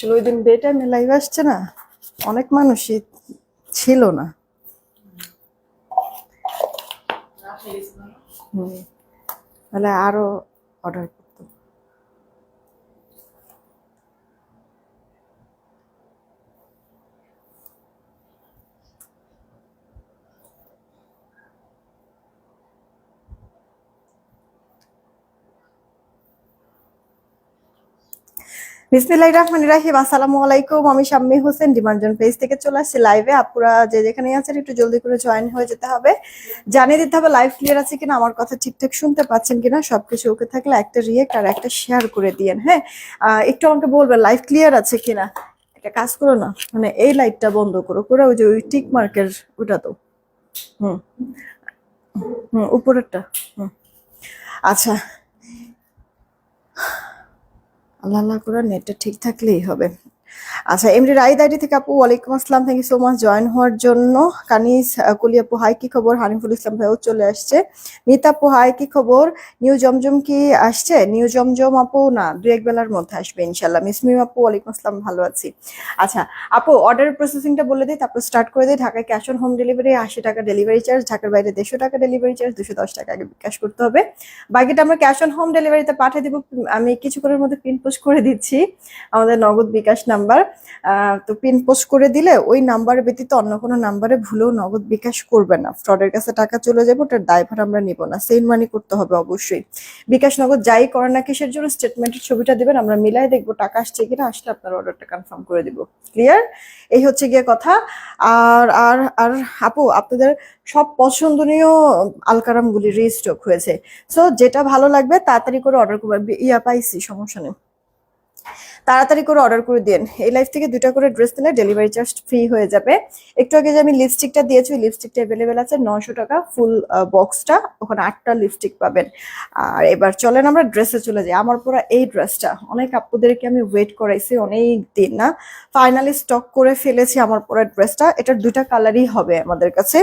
আসলে ওই দিন বেটাইমে লাইভ আসছে না অনেক মানুষই ছিল না। তাহলে আরও অর্ডার করতো বিসমিল্লাহির রহমানির রহিম, আসসালামু আলাইকুম। আমি শাম্মী হোসেন, ডিমান্ডজন পেজ থেকে চলে আসছি লাইভে। আপুরা যে যেখানে আছেন, একটু জলদি করে জয়েন হয়ে যেতে হবে। জানিয়ে দিতে হবে লাইভ ক্লিয়ার আছে কিনা, আমার কথা ঠিকঠাক শুনতে পাচ্ছেন কিনা, সবকিছু ওকে থাকলে একটা রিয়েক্ট আর একটা শেয়ার করে দিয়েন হ্যাঁ? একটু আমাকে বলবেন লাইভ ক্লিয়ার আছে কিনা? একটা কাজ করো না মানে এই লাইটটা বন্ধ করো, করে ওই যে ওই টিক মার্কের ওটা তো। হুম। হুম, উপরেরটা। হুম। আচ্ছা আল্লাহ আল্লাহ করে নেটটা ঠিক থাকলেই হবে। আচ্ছা এমনি রাইদ আইডি থেকে আপু, ওয়ালাইকুম আসসালাম thank you so much join হওয়ার জন্য। কানিস কুলি আপু হাই কি খবর? হানিফুল ইসলাম ভাইও চলে আসছে। মিতা আপু হাই কি খবর? নিউ জমজম কি আসছে? নিউ জমজম আপু, না দু এক বেলার মধ্যে আসবে ইনশাল্লাহ মিসমিম আপু, ওয়ালাইকুম আসসালাম, ভালো আছি। আচ্ছা আপু অর্ডার প্রসেসিংটা বলে দিই, তারপর স্টার্ট করে দিই। ঢাকায় ক্যাশ অন হোম ডেলিভারি আশি টাকা ডেলিভারি চার্জ ঢাকার বাইরে দেড়শো টাকা ডেলিভারি চার্জ দুশো দশ টাকা আগে ক্যাশ করতে হবে। বাকিটা আমরা ক্যাশ অন হোম ডেলিভারিতে পাঠিয়ে দিব। আমি কিছুক্ষণের মধ্যে পিন পোস্ট করে দিচ্ছি। আমাদের নগদ বিকাশ নাম্বার তো পিন পোস্ট করে দিলে ওই নাম্বার ব্যতীত অন্য কোনো নাম্বারে ভুলেও নগদ বিকাশ করবে না। ফ্রডের কাছে টাকা চলে যাবে, ওটার দায়ভার আমরা নিব না। সেল মানি করতে হবে অবশ্যই। বিকাশ নগদ যাই করেন না কিসের জন্য স্টেটমেন্টের ছবিটা দিবেন, আমরা মিলাই দেখব টাকা আসছে কিনা, আসলে আপনার অর্ডারটা কনফার্ম করে দিব। ক্লিয়ার এই হচ্ছে গিয়ে কথা। আর আর আর আপু, আপনাদের সব পছন্দনীয় আলকারামগুলি রিস্টক হয়েছে। সো যেটা ভালো লাগবে, তাড়াতাড়ি করে অর্ডার করবে। ইয়া পাইছি, সমস্যা নেই। তাড়াতাড়ি করে অর্ডার করে দিন এই লাইফ থেকে দুটা করে ড্রেস দিলে ডেলিভারি চার্জ ফ্রি হয়ে যাবে। একটু আগে যে আমি লিপস্টিকটা দিয়েছি ওই লিপস্টিকটা অ্যাভেলেবেল আছে নশো টাকা ফুল বক্সটা ওখানে আটটা লিপস্টিক পাবেন। আর এবার চলেন আমরা ড্রেসে চলে যাই। আমার পুরো এই ড্রেসটা অনেক আপুদেরকে আমি ওয়েট করাইছি অনেক দিন না। ফাইনালি স্টক করে ফেলেছি আমার পুরো ড্রেসটা এটার দুটা কালারই হবে আমাদের কাছে।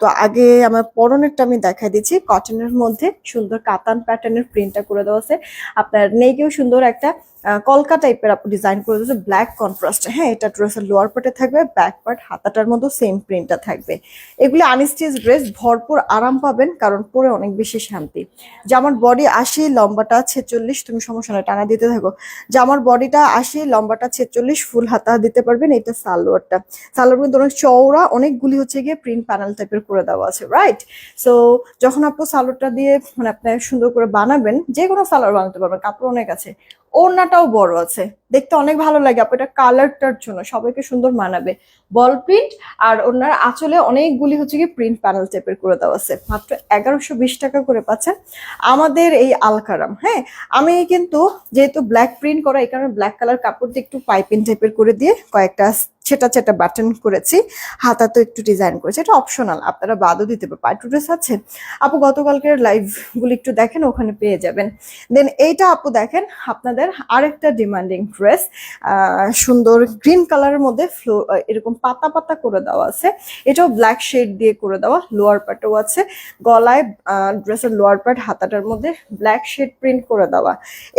তো আগে আমার পরনেরটা আমি দেখাই দিচ্ছি। কটনের মধ্যে সুন্দর কাতান প্যাটার্নের প্রিন্টটা করে দেওয়া আছে। আপনার নেকেও সুন্দর একটা আহ, কলকা টাইপের আপনি ডিজাইন করে দিয়েছে ব্ল্যাক কন্ট্রাস্ট হ্যাঁ এটা ড্রেসের লোয়ার পার্টে থাকবে ব্যাক পার্ট হাতাটার মতো সেম প্রিন্টটা থাকবে। এগুলি আনস্টিচ ড্রেস ভরপুর আরাম পাবেন, কারণ পরে অনেক বেশি শান্তি। জামার বডি আশি, লম্বাটা ছেচল্লিশ, তুমি সমস্যা নয় টানা দিতে থাকো। জামার বডিটা আশি, লম্বাটা ছেচল্লিশ ফুল হাতা দিতে পারবেন এটা সালোয়ারটা। সালোয়ার কিন্তু অনেক চওড়া, অনেকগুলি হচ্ছে গিয়ে প্রিন্ট প্যানেল টাইপের করে দেওয়া আছে রাইট সো যখন আপু সালোয়ারটা দিয়ে মানে আপনি সুন্দর করে বানাবেন যে কোনো সালোয়ার বানাতে পারবেন, কাপড় অনেক আছে। ওড়নাটাও বড় আছে। দেখতে অনেক ভালো লাগে আপু, এটা কালারটার জন্য, সবাইকে সুন্দর মানাবে। বল প্রিন্ট আর ওনার আঁচলে অনেকগুলি হচ্ছে কি প্রিন্ট প্যানেল টাইপের করে দেওয়া আছে, মাত্র এগারোশো টাকা করে পাচ্ছেন। আমাদের এই আলকারাম হ্যাঁ? আমি কিন্তু যেহেতু ব্ল্যাক প্রিন্ট করা, এই কারণে ব্ল্যাক কালার কাপড় দিয়ে একটু পাইপিং টাইপের করে দিয়ে কয়েকটা ছেটা ছেটা বাটন করেছি হাতা তো একটু ডিজাইন করেছি, এটা অপশনাল আপনারা বাদও দিতে পারবেন পাইটু ড্রেস আছে আপু গতকালকের লাইভগুলি একটু দেখেন, ওখানে পেয়ে যাবেন। দেন এইটা আপু দেখেন, আপনাদের আরেকটা ডিমান্ডিং ড্রেস সুন্দর গ্রিন কালারের মধ্যে ফ্লো এরকম পাতা পাতা করে দেওয়া আছে। এটাও ব্ল্যাক শেড দিয়ে করে দেওয়া লোয়ার পার্টও আছে। গলায় ড্রেসের লোয়ার পার্ট হাতাটার মধ্যে ব্ল্যাক শেড প্রিন্ট করে দেওয়া।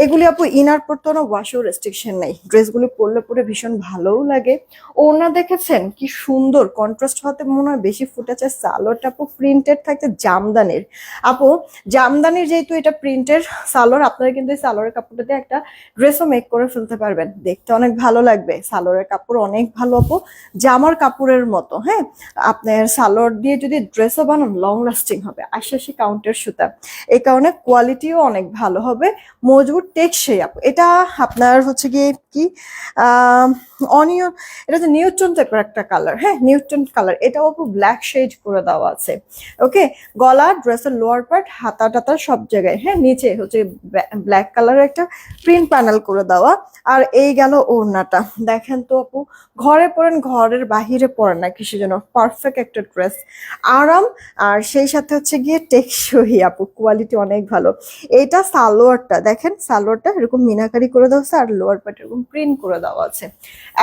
এগুলি আপু ইনার পরতে না ওয়াশেও রেস্ট্রিকশন নেই। ড্রেসগুলি পরলে পরে ভীষণ ভালোও লাগে। ওনা দেখেছেন? কি সুন্দর কন্ট্রাস্ট হতে মনে হয় বেশি ফুটেছে সালোয়ারটা আপু প্রিন্টেড থাকতে জামদানির। আপু, জামদানির যেহেতু এটা প্রিন্টের সালোয়ার আপনারা কিন্তু এই সালোয়ারের কাপড়টা দিয়ে একটা ড্রেসও মেক করে ফেলতে পারবেন। দেখতে অনেক ভালো লাগবে। সালোয়ারের কাপড় অনেক ভালো আপু। জামার কাপড়ের মতো হ্যাঁ? আপনার সালোয়ার দিয়ে যদি ড্রেসও বানান লং লাস্টিং হবে। আশি কাউন্টের সুতা। এই কারণে কোয়ালিটিও অনেক ভালো হবে। মজবুত টেকসই আপু। এটা আপনার হচ্ছে গিয়ে কি অনিয়ন এটা হচ্ছে নিউট্রন টাইপের একটা কালার হ্যাঁ? নিউট্রন কালার এটাও আপু ব্ল্যাক শেড করে দেওয়া আছে। ওকে গলা ড্রেসের লোয়ার পার্ট হাতা টাতা সব জায়গায় হ্যাঁ? নিচে হচ্ছে ব্ল্যাক কালারের একটা প্রিন্ট প্যানেল করে দেওয়া। আর এই গেল ওড়নাটা। দেখেন তো আপু, ঘরে পরেন, ঘরের বাহিরে পরেন না, কিসের জন্য? পারফেক্ট একটা ড্রেস আরাম, আর সেই সাথে হচ্ছে গিয়ে টেকসই আপু কোয়ালিটি অনেক ভালো। এটা সালোয়ারটা, দেখেন সালোয়ারটা এরকম মিনাকারি করে দেওয়া আছে, আর লোয়ার পার্ট এরকম প্রিন্ট করে দেওয়া আছে।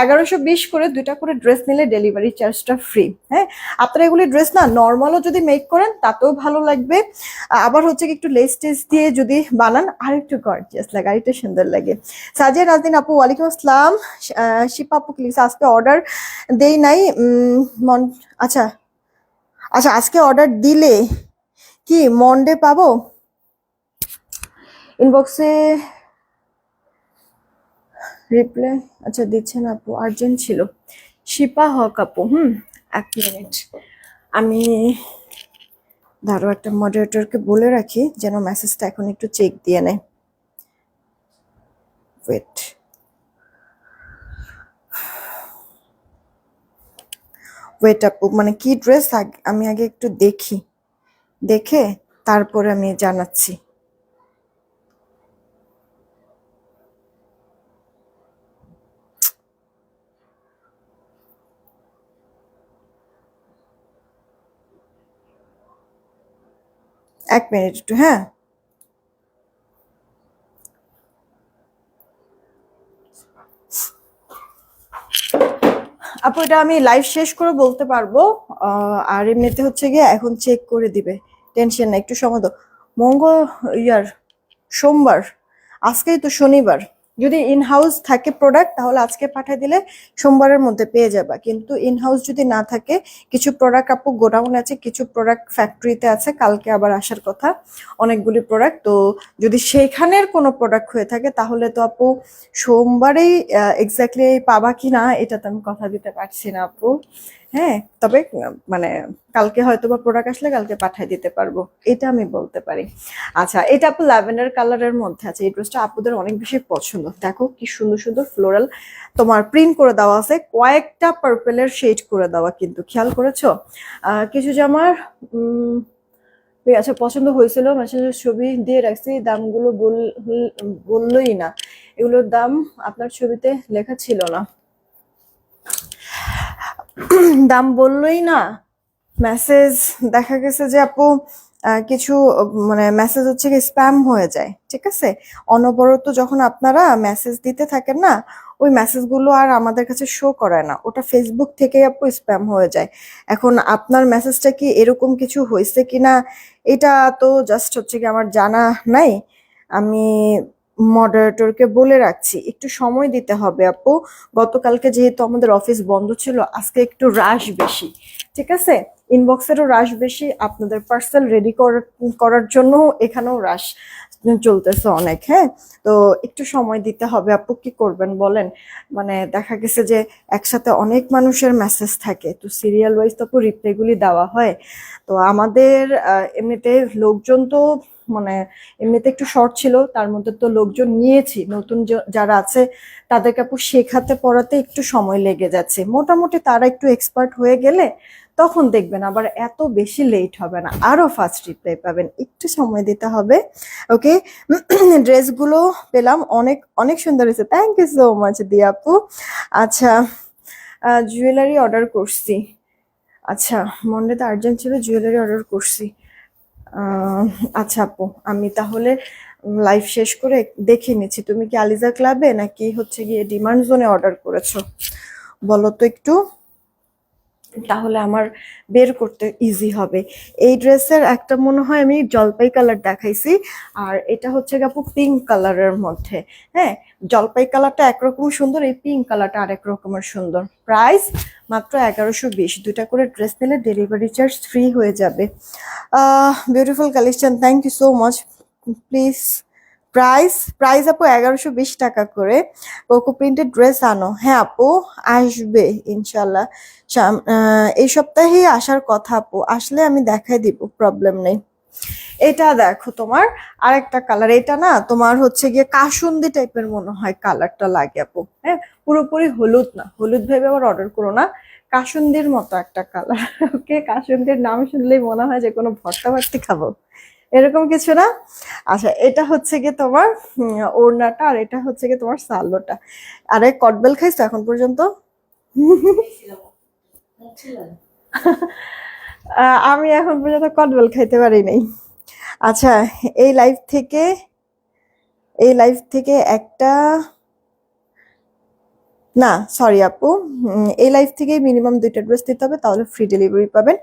এগারোশো বিশ করে দুইটা করে ড্রেস নিলে ডেলিভারি চার্জটা ফ্রি হ্যাঁ? আপনারা এগুলি ড্রেস না নর্মালও যদি মেক করেন, তাতেও ভালো লাগবে। আবার হচ্ছে একটু লেস টেস দিয়ে যদি বানান আর একটু গর্জিয়াস লাগে আর একটু সুন্দর লাগে। সাজিয়া নাজদিন আপু, ওয়ালাইকুম আসসালাম। শিপা আপু প্লিজ আজকে অর্ডার দেই নাই। মন আচ্ছা আচ্ছা আজকে অর্ডার দিলে কি মন্ডে পাবো? ইনবক্সে রিপ্লাই আচ্ছা দিচ্ছেন আপু। আর্জেন্ট ছিল। শিপা হক আপু, হুম? এক মিনিট। আমি ধরো একটা মডারেটরকে বলে রাখি, যেন মেসেজটা এখন একটু চেক দিয়ে নেয়। ওয়েট ওয়েট আপু মানে কি ড্রেস আমি আগে একটু দেখি। দেখে তারপরে আমি জানাচ্ছি। এক মিনিট একটু হ্যাঁ? আপু, এটা আমি লাইভ শেষ করে বলতে পারব। আর এমনিতে হচ্ছে গিয়ে এখন চেক করে দিবে। টেনশন না একটু সময় মঙ্গল ইয়ার, সোমবার। আজকেই তো শনিবার। যদি ইন হাউস থাকে প্রোডাক্ট তাহলে আজকে পাঠিয়ে দিলে সোমবারের মধ্যে পেয়ে যাবা। কিন্তু ইন হাউস যদি না থাকে, কিছু প্রোডাক্ট আপু গোডাউন আছে, কিছু প্রোডাক্ট ফ্যাক্টরিতে আছে, কালকে আবার আসার কথা, অনেকগুলি প্রোডাক্ট তো যদি সেইখানের কোনো প্রোডাক্ট হয়ে থাকে, তাহলে তো আপু সোমবারেই এক্স্যাক্টলি পাবা কি না এটা তো আমি কথা দিতে পারছি না আপু। হ্যাঁ তবে মানে কালকে হয়তো বা প্রোডাক্ট আসলে কালকে পাঠিয়ে দিতে পারব। এটা আমি বলতে পারি। আচ্ছা এটা আপু ল্যাভেন্ডার কালারের মধ্যে আছে। এই ড্রেসটা আপুদের অনেক বেশি পছন্দ। দেখো কি সুন্দর সুন্দর ফ্লোরাল তোমার প্রিন্ট করে দেওয়া আছে। কয়েকটা পার্পেলের শেড করে দেওয়া কিন্তু, খেয়াল করেছ? কিছু জামার আচ্ছা পছন্দ হয়েছিল মেসেঞ্জের ছবি দিয়ে রাখছি, দামগুলো বল- বল- বললোই না। এগুলোর দাম আপনার ছবিতে লেখা ছিল না। দাম বললোই না। মেসেজ দেখা গেছে যে আপু কিছু মানে মেসেজ হচ্ছে কি স্প্যাম হয়ে যায়, ঠিক আছে? অনবরত যখন আপনারা মেসেজ দিতে থাকেন না, ওই মেসেজগুলো আর আমাদের কাছে শো করায় না। ওটা ফেসবুক থেকে আপু স্প্যাম হয়ে যায়। এখন আপনার মেসেজটা কি এরকম কিছু হয়েছে কিনা, এটা তো জাস্ট হচ্ছে কি আমার জানা নাই। আমি মডারেটরকে বলে রাখছি, একটু সময় দিতে হবে আপু। গতকালকে যেহেতু আমাদের অফিস বন্ধ ছিল, আজকে একটু রাশ বেশি, ঠিক আছে? ইনবক্সেরও রাশ বেশি, আপনাদের পার্সেল রেডি করার জন্য এখানেও রাশ চলতেছে অনেক হ্যাঁ? তো একটু সময় দিতে হবে আপু, কি করবেন বলেন? মানে দেখা গেছে যে একসাথে অনেক মানুষের মেসেজ থাকে, তো সিরিয়াল ওয়াইজ তো আপু রিপ্লাইগুলি দেওয়া হয়। তো আমাদের এমনিতে লোকজন তো মানে এমনিতে একটু শর্ট ছিল, তার মধ্যে তো লোকজন নিয়েছি, নতুন যারা আছে তাদেরকে আপু শেখাতে পড়াতে একটু সময় লেগে যাচ্ছে। মোটামুটি তারা একটু এক্সপার্ট হয়ে গেলে তখন দেখবেন আবার এত বেশি লেট হবে না, আরও ফাস্ট রিপ্লাই পাবেন, একটু সময় দিতে হবে। ওকে ড্রেসগুলো পেলাম, অনেক অনেক সুন্দর হয়েছে। থ্যাংক ইউ সো মাচ দিয়া আপু। আচ্ছা জুয়েলারি অর্ডার করছি। আচ্ছা মন্ডেতে আর্জেন্ট ছিল জুয়েলারি অর্ডার করছি। আচ্ছা আপু, আমি তাহলে লাইভ শেষ করে দেখে নিচ্ছি। তুমি কি আলিজা ক্লাবে নাকি হচ্ছে গিয়ে ডিমান্ড জোনে অর্ডার করেছ? বলো তো একটু। তাহলে আমার বের করতে ইজি হবে। এই ড্রেসের একটা মনে হয় আমি জলপাই কালার দেখাইছি, আর এটা হচ্ছে গিয়ে আপু পিঙ্ক কালারের মধ্যে। হ্যাঁ জলপাই কালারটা একরকম সুন্দর, এই পিঙ্ক কালারটা আরেক রকমের সুন্দর। প্রাইস মাত্র এগারোশো বিশ। দুটা করে ড্রেস নিলে ডেলিভারি চার্জ ফ্রি হয়ে যাবে। Beautiful collection thank you so much please price price আপু এগারোশো বিশ টাকা করে। কোকো প্রিন্টের ড্রেস আনো। হ্যাঁ আপু, আসবে ইনশাল্লাহ এই সপ্তাহেই আসার কথা আপু। আসলে আমি দেখাই দিব প্রবলেম নেই। এটা দেখো তোমার আরেকটা কালার এটা না তোমার হচ্ছে গিয়ে কাসুন্দি টাইপের মনে হয় কালারটা লাগে আপু। হ্যাঁ পুরোপুরি হলুদ না। হলুদ ভেবে আবার অর্ডার করো না। কাসুন্দির মতো একটা কালার ওকে কাসুন্দির নাম শুনলেই মনে হয় যে কোনো ভর্তা ভর্তি খাব। এরকম কিছু না? আচ্ছা এটা হচ্ছে গিয়ে তোমার ওড়নাটা আর এটা হচ্ছে গিয়ে তোমার সালোটা। আরে কটবেল খাইছো এখন পর্যন্ত? আমি এখন পর্যন্ত কটবেল খাইতে পারি নাই। আচ্ছা এই লাইফ থেকে, এই লাইফ থেকে একটা না সরি আপু এই লাইভ থেকেই মিনিমাম দুইটা ড্রেস দিতে হবে, তাহলে ফ্রি ডেলিভারি পাবেন।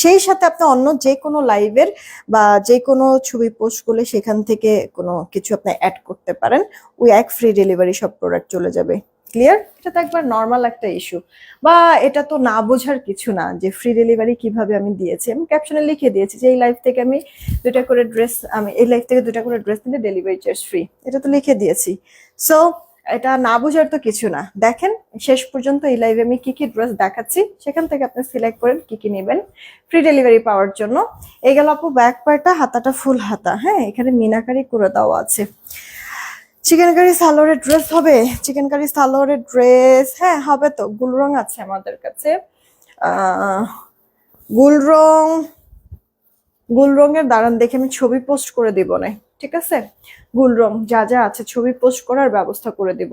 সেই সাথে আপনি অন্য যে কোনো লাইভের বা যে কোনো ছবি পোস্ট করলে সেখান থেকে কোনো কিছু আপনি অ্যাড করতে পারেন। ওই এক ফ্রি ডেলিভারি সব প্রোডাক্ট চলে যাবে। ক্লিয়ার এটা তো একবার নর্মাল একটা ইস্যু বা এটা তো না বোঝার কিছু না, যে ফ্রি ডেলিভারি কীভাবে আমি দিয়েছি। আমি ক্যাপশনে লিখে দিয়েছি যে, এই লাইফ থেকে আমি দুটা করে ড্রেস আমি এই লাইফ থেকে দুটা করে ড্রেস নিলে ডেলিভারি চার্জ ফ্রি এটা তো লিখে দিয়েছি। সো এটা না বোঝার তো কিছু না। দেখেন, শেষ পর্যন্ত এই লাইভে আমি কি কি ড্রেস দেখাচ্ছি, সেখান থেকে আপনি সিলেক্ট করেন কি কি নেবেন। ফ্রি ডেলিভারি পাওয়ার জন্য। এই গেল আপু ব্যাক পার্টটা হাতাটা ফুল হাতা। হ্যাঁ এখানে মিনাকারি করে দেওয়া আছে। চিকেন কারি সালোয়ারের ড্রেস হবে। চিকেন কারি সালোয়ারের ড্রেস হ্যাঁ হবে তো। গুল রং আছে আমাদের কাছে। গুল রং, গুল রঙের দাঁড়ান দেখে আমি ছবি পোস্ট করে দিব না ঠিক আছে? গুল রং যা যা আছে ছবি পোস্ট করার ব্যবস্থা করে দিব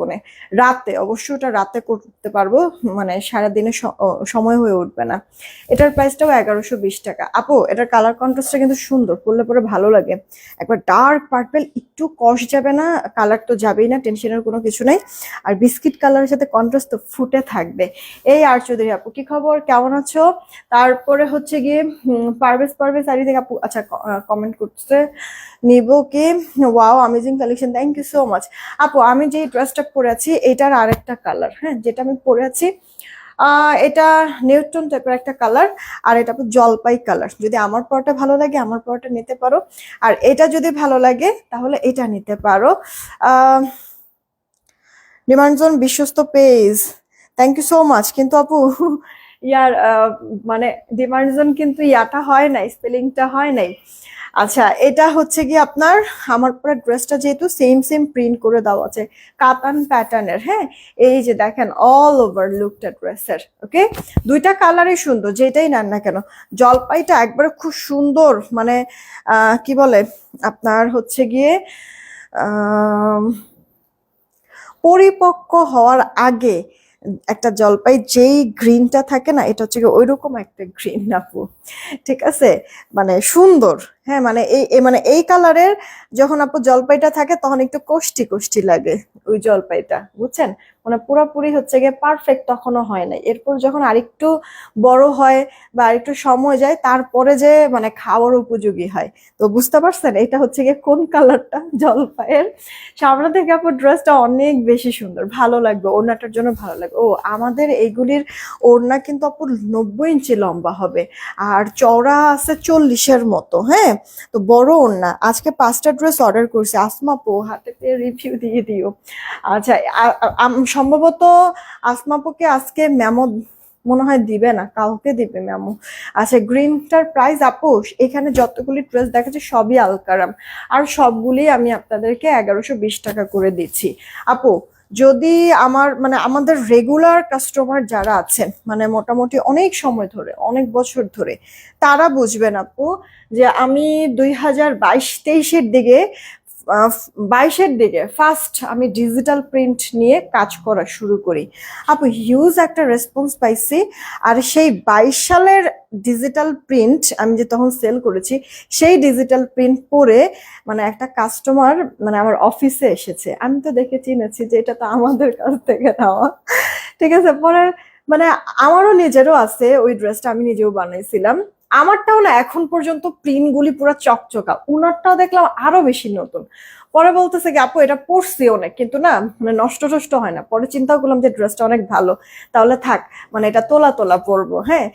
রাতে অবশ্যই ওটা রাতে করতে পারব মানে সারাদিনে সময় হয়ে উঠবে না। এটার প্রাইসটাও এগারোশো বিশ টাকা। আপু, এটার কালার কন্ট্রাস্টটা কিন্তু সুন্দর, পরলে পরে ভালো লাগে। একবার ডার্ক পার্পেল একটু কষ যাবে না কালার তো যাবেই না টেনশনের কোনো কিছু নাই। আর বিস্কিট কালারের সাথে কন্ট্রাস্ট তো ফুটে থাকবে। এই আর চৌধুরী আপু, কি খবর? কেমন আছো? তারপরে হচ্ছে গিয়ে পারভেজ পারভেজ, আরি থেকে আপু আচ্ছা কমেন্ট করতে নিব কি? Wow amazing collection thank you so much আপু, আমি যে ড্রেসটা পরে আছি, এটার আরেকটা কালার হ্যাঁ যেটা আমি পরে আছি এটা নিউটন টাইপের একটা কালার আর এটা জলপাই কালার যদি আমার পরটা ভালো লাগে, আমার পরটা নিতে পারো। আর এটা যদি ভালো লাগে, তাহলে এটা নিতে পারো। ডিমান্ডজন বিশ্বস্ত page thank you so much কিন্তু আপু ইয়ার মানে ডিমান্ডজন কিন্তু ইয়াটা হয় নাই, স্পেলিংটা হয় নাই। আচ্ছা এটা হচ্ছে কি আপনার, আমার পুরো ড্রেসটা যেহেতু সেম সেম প্রিন্ট করে দেওয়া আছে কাতান প্যাটার্নের হ্যাঁ? এই যে দেখেন অল ওভার লুকটা ড্রেসের ওকে দুইটা কালারই সুন্দর, যেটাই নেন না কেন। জলপাইটা একবারে খুব সুন্দর মানে কি বলে, আপনার হচ্ছে গিয়ে পরিপক্ক হওয়ার আগে একটা জলপাই যেই গ্রিনটা থাকে না, এটা হচ্ছে ওই রকম একটা গ্রিন আপু। ঠিক আছে? মানে সুন্দর। হ্যাঁ মানে এই মানে এই কালারের যখন আপু জলপাইটা থাকে তখন একটু কষ্টি কষ্টি লাগে ওই জলপাইটা, বুঝছেন? মানে পুরোপুরি হচ্ছে গিয়ে পারফেক্ট তখনও হয় না এরপর যখন আরেকটু বড় হয় বা আরেকটু সময় যায়, তারপরে যে মানে খাওয়ার উপযোগী হয়। তো বুঝতে পারছেন? এটা হচ্ছে গিয়ে কোন কালারটা? জলপাইয়ের। সামনে থেকে আপু ড্রেসটা অনেক বেশি সুন্দর, ভালো লাগবে, ওড়নাটার জন্য ভালো লাগবে। ও, আমাদের এইগুলির ওড়না কিন্তু আপু নব্বই ইঞ্চি লম্বা হবে, আর চওড়া আছে চল্লিশের মতো হ্যাঁ? তো বড় ওড়না আজকে পাঁচটা ড্রেস অর্ডার করছি। আসমাপো হাতে রিভিউ দিয়ে দিও। আচ্ছা সম্ভবত আসমাপোকে আজকে মেমো মনে হয় দিবে না, কাউকে দিবে ম্যামো আচ্ছা গ্রিনটার প্রাইস আপোষ এখানে যতগুলি ড্রেস দেখাচ্ছে সবই আলকারাম। আর সবগুলি আমি আপনাদেরকে এগারোশো টাকা করে দিচ্ছি। আপু যদি আমার মানে আমাদের রেগুলার কাস্টমার যারা আছেন মানে মোটামুটি অনেক সময় ধরে, অনেক বছর ধরে, তারা বুঝবেন আপু যে আমি দুই হাজার বাইশ তেইশের দিকে বাইশের দিকে ফার্স্ট আমি ডিজিটাল প্রিন্ট নিয়ে কাজ করা শুরু করি। আপু হিউজ একটা রেসপন্স পাইছি। আর সেই বাইশ সালের ডিজিটাল প্রিন্ট আমি যে তখন সেল করেছি, সেই ডিজিটাল প্রিন্ট পরে মানে একটা কাস্টমার মানে আমার অফিসে এসেছে। আমি তো দেখে চিনেছি যে এটা তো আমাদের কাছ থেকে নেওয়া। ঠিক আছে, পরে মানে আমারও নিজেরও আছে, ওই ড্রেসটা আমি নিজেও বানাইছিলাম। আমারটাও না এখন পর্যন্ত প্রিন্টগুলি পুরো চকচকা। উনারটাও দেখলাম আরও বেশি নতুন। পরে বলতেছে কি, আপু, এটা পরছি অনেক কিন্তু না মানে নষ্ট টষ্ট হয় না। পরে চিন্তা করলাম যে ড্রেসটা অনেক ভালো, তাহলে থাক মানে এটা তোলা তোলা পরবো হ্যাঁ?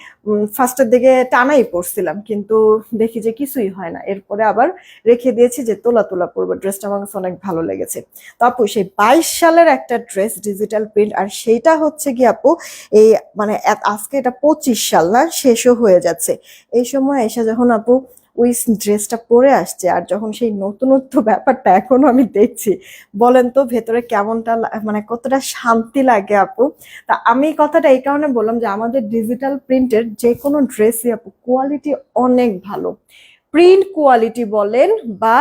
ফার্স্টের দিকে টানাই পরছিলাম, কিন্তু দেখি যে কিছুই হয় না। এরপরে আবার রেখে দিয়েছি যে তোলা তোলা পরবো, ড্রেসটা আমার কাছে অনেক ভালো লেগেছে। তো আপু, সেই বাইশ সালের একটা ড্রেস ডিজিটাল প্রিন্ট, আর সেইটা হচ্ছে কি আপু, এই মানে আজকে এটা পঁচিশ সাল না, শেষও হয়ে যাচ্ছে। এই সময় এসে যখন আপু ওই ড্রেসটা পরে আসছে আর যখন সেই নতুনত্ব ব্যাপারটা এখনও আমি দেখছি, বলেন তো ভেতরে কেমনটা মানে কতটা শান্তি লাগে আপু? তা আমি কথাটা এই কারণে বললাম যে আমাদের ডিজিটাল প্রিন্টের যে কোনো ড্রেসই আপু কোয়ালিটি অনেক ভালো। প্রিন্ট কোয়ালিটি বলেন বা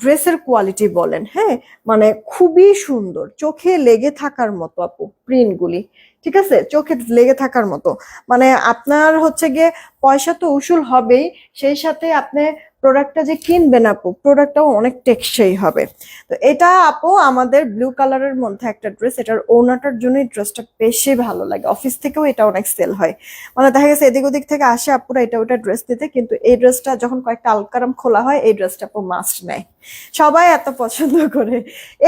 ড্রেসের কোয়ালিটি বলেন হ্যাঁ? মানে খুবই সুন্দর, চোখে লেগে থাকার মতো আপু প্রিন্টগুলি ঠিক আছে? চোখে লেগে থাকার মতো। মানে আপনার হচ্ছে গিয়ে পয়সা তো উসুল হবেই, সেই সাথে আপনি প্রোডাক্টটা যে কিনবেন আপু, প্রোডাক্টটাও অনেক টেকসই হবে। তো এটা আপু আমাদের ব্লু কালারের মধ্যে একটা ড্রেস এটার ওনাটার জন্য ড্রেসটা বেশি ভালো লাগে। অফিস থেকেও এটা অনেক সেল হয়। মানে দেখা গেছে এদিক ওদিক থেকে আসে আপুরা এটা ওটা ড্রেস দিতে, কিন্তু এই ড্রেসটা যখন কয়েকটা আলকারাম খোলা হয়, এই ড্রেসটা আপু মাস্ট নেয়। সবাই এত পছন্দ করে।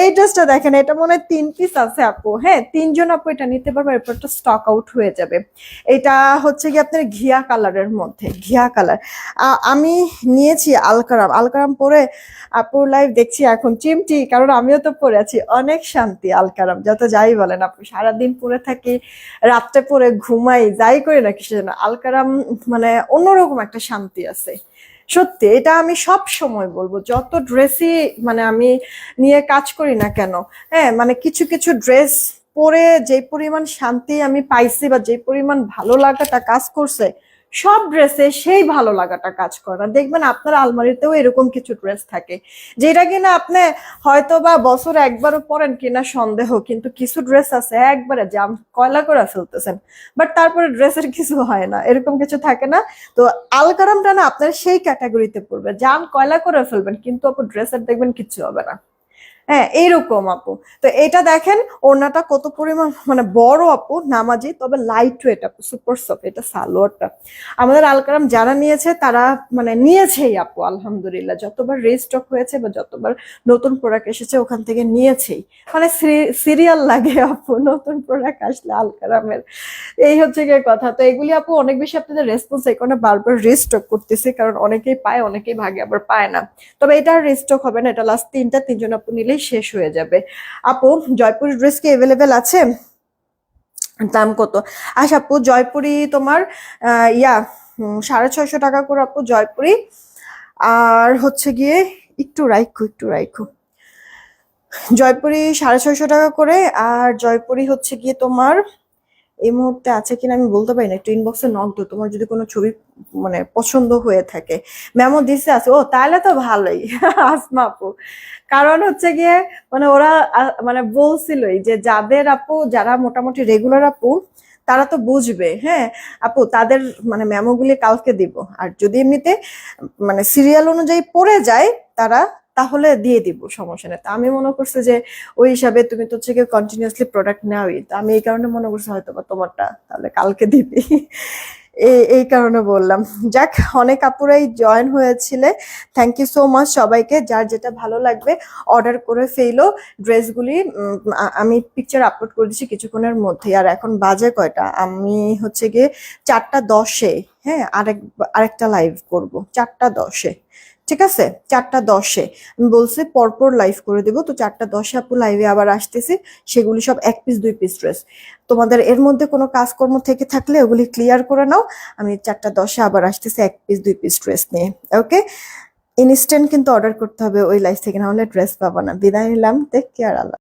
এই ড্রেসটা দেখেন, এটা মনে হয় তিন পিস আছে আপু। হ্যাঁ তিনজন আপু এটা নিতে পারবে এরপরটা স্টক আউট হয়ে যাবে। এটা হচ্ছে কি আপনার ঘিয়া কালারের মধ্যে, ঘিয়া কালার আমি নিয়েছি আলকারাম আলকারাম পরে আপুর লাইভ দেখছি এখন। চিমটি, কারণ আমিও তো পরে আছি। অনেক শান্তি আলকারাম যত যাই বলেন আপু। সারাদিন পরে থাকি, রাত্রে পরে ঘুমাই, যাই করি না কিসের জন্য। আলকারাম মানে অন্যরকম একটা শান্তি আছে। সত্যি, এটা আমি সব সময় বলব। যত ড্রেসই মানে আমি নিয়ে কাজ করি না কেন হ্যাঁ মানে কিছু কিছু ড্রেস পরে যে পরিমাণ শান্তি আমি পাইছি বা যে পরিমাণ ভালো লাগাটা কাজ করছে সব ড্রেসে সেই ভালো লাগাটা কাজ করে না। দেখবেন আপনার আলমারিতেও এরকম কিছু ড্রেস থাকে, যেটা কিনা আপনি হয়তো বা বছর একবারও পরেন কিনা সন্দেহ, কিন্তু কিছু ড্রেস আছে একবারে জাম কয়লা করে ফেলতেছেন, বাট তারপরে ড্রেসের কিছু হয় না, এরকম কিছু থাকে না। তো আলকারামটা না আপনার সেই ক্যাটাগরিতে পড়বে, জাম কয়লা করে ফেলবেন, কিন্তু আপু ড্রেসের দেখবেন কিচ্ছু হবে না। হ্যাঁ এইরকম আপু। তো এটা দেখেন, ওড়নাটা কত পরিমাণ মানে বড় আপু, নামাজি, তবে লাইট ওয়েট আপু সুপার সফট এটা সালোয়ারটা। আমাদের আলকারাম যারা নিয়েছে, তারা মানে নিয়েছেই আপু, আলহামদুলিল্লাহ। যতবার রেস্টক হয়েছে বা যতবার নতুন প্রোডাক্ট এসেছে, ওখান থেকে নিয়েছেই। মানে সিরিয়াল লাগে আপু, নতুন প্রোডাক্ট আসলে আলকারামের এই হচ্ছে গিয়ে কথা। তো এগুলি আপু অনেক বেশি আপনাদের রেসপন্স এই কারণে বারবার রিস্টক করতেছে, কারণ অনেকেই পায়, অনেকেই ভাগে আবার পায় না। তবে এটা রিস্টক হবে না, এটা লাস্ট তিনটা, তিনজন আপু নিলেই শেষ হয়ে যাবে। আপু, জয়পুরি ড্রেস কি অ্যাভেলেবেল আছে? দাম কত? আচ্ছা আপু, জয়পুরি তোমার ইয়া সাড়ে ছয়শো টাকা করে আপু জয়পুরি। আর হচ্ছে গিয়ে, একটু রাইখো একটু রাইখো। জয়পুরি সাড়ে ছয়শো টাকা করে, আর জয়পুরি হচ্ছে গিয়ে তোমার এই মুহূর্তে আছে কিনা আমি বলতে পারি না। একটু ইনবক্সে নক দিও, তোমার যদি কোনো ছবি মানে পছন্দ হয়ে থাকে। ম্যামও দিছে আছে। ও, তাহলে তো ভালোই, আসমা আপু। কারণ হচ্ছে গিয়ে মানে ওরা মানে বলছিলই যে যাদের আপু, যারা মোটামুটি রেগুলার আপু, তারা তো বুঝবে হ্যাঁ? আপু, তাদের মানে মেমোগুলি কালকে দিব। আর যদি এমনিতে মানে সিরিয়াল অনুযায়ী পড়ে যায়, তারা তাহলে দিয়ে দিব, সমস্যা নেই। আমি মনে করছি যে ওই হিসাবে তুমি তো হচ্ছে গিয়ে কন্টিনিউয়াসলি প্রোডাক্ট নেওয়াই তো আমি এই কারণে মনে করছি হয়তো বা তোমারটা তাহলে কালকে দিবি। এই এই কারণে বললাম। যাক, অনেক আপুরাই জয়েন হয়েছিলে। থ্যাংক ইউ সো মাচ সবাইকে। যার যেটা ভালো লাগবে অর্ডার করে ফেলো। ড্রেসগুলি আমি পিকচার আপলোড করে দিচ্ছি কিছুক্ষণের মধ্যে আর এখন বাজে কয়টা? আমি হচ্ছে গিয়ে চারটা দশে হ্যাঁ আরেক, আরেকটা লাইভ করব। চারটা দশে। ঠিক আছে? চারটা দশে। আমি বলছি পরপর লাইভ করে দেবো। তো চারটা দশে আপু লাইভে আবার আসতেছি। সেগুলি সব এক পিস দুই পিস ড্রেস তোমাদের এর মধ্যে কোনো কাজকর্ম থেকে থাকলে ওগুলি ক্লিয়ার করে নাও। আমি চারটা দশে আবার আসতেছি এক পিস দুই পিস ড্রেস নিয়ে। ওকে ইনস্ট্যান্ট কিন্তু অর্ডার করতে হবে ওই লাইভ থেকে। না হলে ড্রেস পাবো না। বিদায় নিলাম। দেখ কেয়ার আল্লাহ।